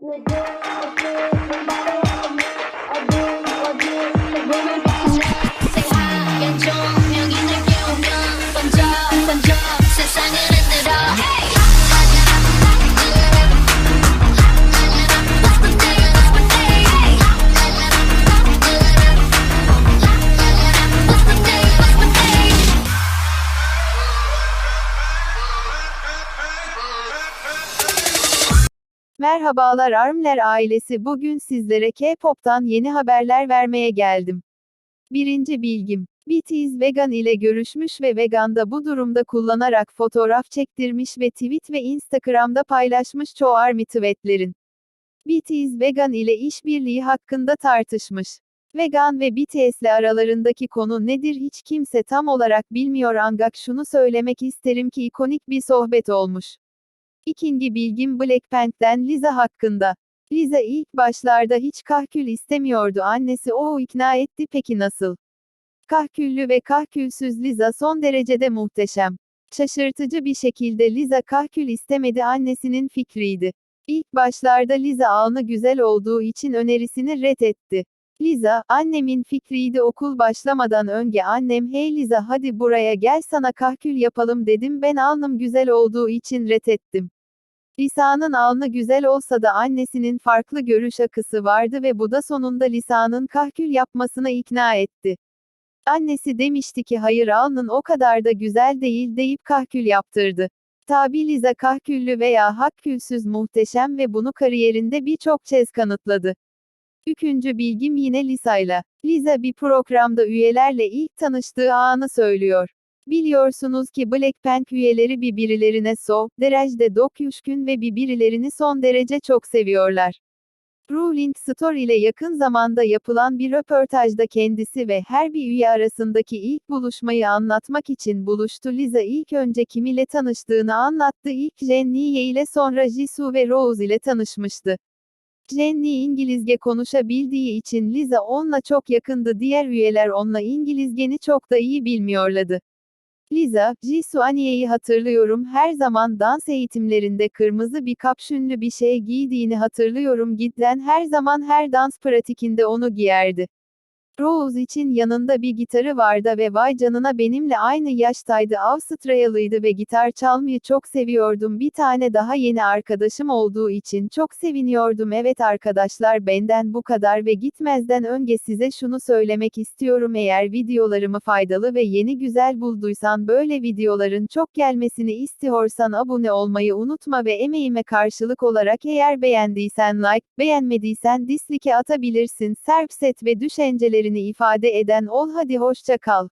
Nigga, Merhabalar Armler ailesi bugün sizlere K-pop'tan yeni haberler vermeye geldim. Birinci bilgim. BTS Vegan ile görüşmüş ve Vegan'da bu durumda kullanarak fotoğraf çektirmiş ve tweet ve Instagram'da paylaşmış çoğu ARMY tweetlerin. BTS Vegan ile işbirliği hakkında tartışmış. Vegan ve BTS'le aralarındaki konu nedir hiç kimse tam olarak bilmiyor ancak şunu söylemek isterim ki ikonik bir sohbet olmuş. İkinci bilgim Blackpink'ten Lisa hakkında. Lisa ilk başlarda hiç kahkül istemiyordu annesi o ikna etti peki nasıl? Kahküllü ve kahkülsüz Lisa son derecede muhteşem. Şaşırtıcı bir şekilde Lisa kahkül istemedi annesinin fikriydi. İlk başlarda Lisa alnı güzel olduğu için önerisini reddetti. Lisa, annemin fikriydi okul başlamadan önce annem hey Lisa hadi buraya gel sana kahkül yapalım dedim ben alnım güzel olduğu için reddettim. Lisa'nın alnı güzel olsa da annesinin farklı görüş akısı vardı ve bu da sonunda Lisa'nın kahkül yapmasına ikna etti. Annesi demişti ki hayır alnın o kadar da güzel değil deyip kahkül yaptırdı. Tabi Liza kahküllü veya hakkülsüz muhteşem ve bunu kariyerinde birçok kez kanıtladı. Üçüncü bilgim yine Lisa'yla. Liza bir programda üyelerle ilk tanıştığı anı söylüyor. Biliyorsunuz ki Blackpink üyeleri birbirlerine so, derecede dokyuşkun ve birbirlerini son derece çok seviyorlar. Rolling Stone ile yakın zamanda yapılan bir röportajda kendisi ve her bir üye arasındaki ilk buluşmayı anlatmak için buluştu. Lisa ilk önce kim ile tanıştığını anlattı. İlk Jennie ile sonra Jisoo ve Rose ile tanışmıştı. Jennie İngilizce konuşabildiği için Lisa onunla çok yakındı. Diğer üyeler onunla İngilizceni çok da iyi bilmiyorlardı. Liza, Jisoo Aniye'yi hatırlıyorum her zaman dans eğitimlerinde kırmızı bir kapşünlü bir şey giydiğini hatırlıyorum giden her zaman her dans pratikinde onu giyerdi. Rose için yanında bir gitarı vardı ve vay canına benimle aynı yaştaydı. Avustralyalıydı ve gitar çalmayı çok seviyordum. Bir tane daha yeni arkadaşım olduğu için çok seviniyordum. Evet arkadaşlar benden bu kadar ve gitmezden önce size şunu söylemek istiyorum. Eğer videolarımı faydalı ve yeni güzel bulduysan böyle videoların çok gelmesini istiyorsan abone olmayı unutma ve emeğime karşılık olarak eğer beğendiysen like, beğenmediysen dislike atabilirsin. Serpset ve düşüncelerini ifade eden ol hadi hoşça kal.